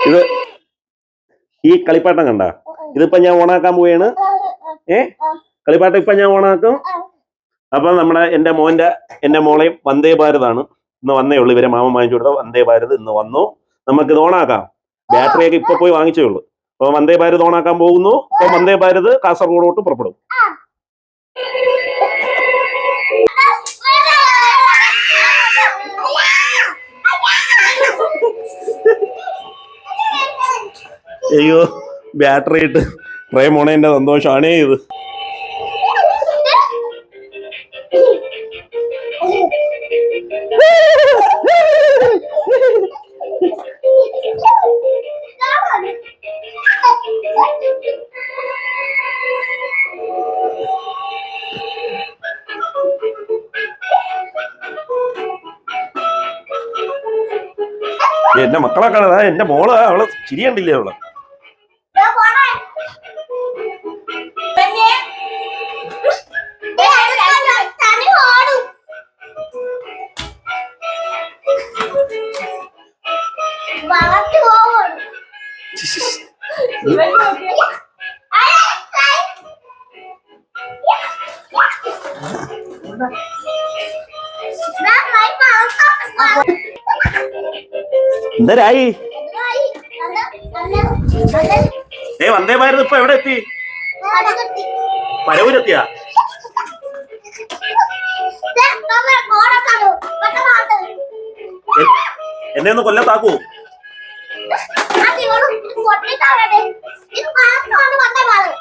ഇത് ഈ കളിപ്പാട്ടം കണ്ട? ഇതിപ്പോ ഞാൻ ഓണാക്കാൻ പോവാണ്. ഏ? കളിപ്പാട്ടം ഇപ്പൊ ഞാൻ ഓണാക്കും. അപ്പൊ നമ്മുടെ എന്റെ മോന്റെ എന്റെ മോളെ വന്ദേ ഭാരതാണ്. ഇന്ന് വന്നേ ഉള്ളൂ. ഇവരെ മാമ വാങ്ങിച്ചു കൊടുത്ത വന്ദേ ഭാരത് ഇന്ന് വന്നു. നമുക്ക് ഇത് ഓണാക്കാം. ബാറ്ററി ഒക്കെ ഇപ്പൊ പോയി വാങ്ങിച്ചേ ഉള്ളൂ. അപ്പൊ വന്ദേ ഭാരത് ഓണാക്കാൻ പോകുന്നു. അപ്പൊ വന്ദേ ഭാരത് കാസർഗോഡോട്ട് പുറപ്പെടും. അയ്യോ ബാറ്ററി ഇട്ട് പ്രേ മോണേന്റെ സന്തോഷമാണേ ഇത്. എന്റെ മക്കളെ കാണാ എന്റെ മോൾ അവൾ ചിരിയണ്ടില്ലേ അവൾ? എന്തരായി ഏ വന്ദേ ഭാരത് ഇപ്പൊ എവിടെ എത്തി പരവൂരെത്തിയാ എന്നെ ഒന്ന് കൊല്ലത്താക്കൂ అది మనం కొట్టి తాగడే ఇది కాస్త మనం అంతా బాగా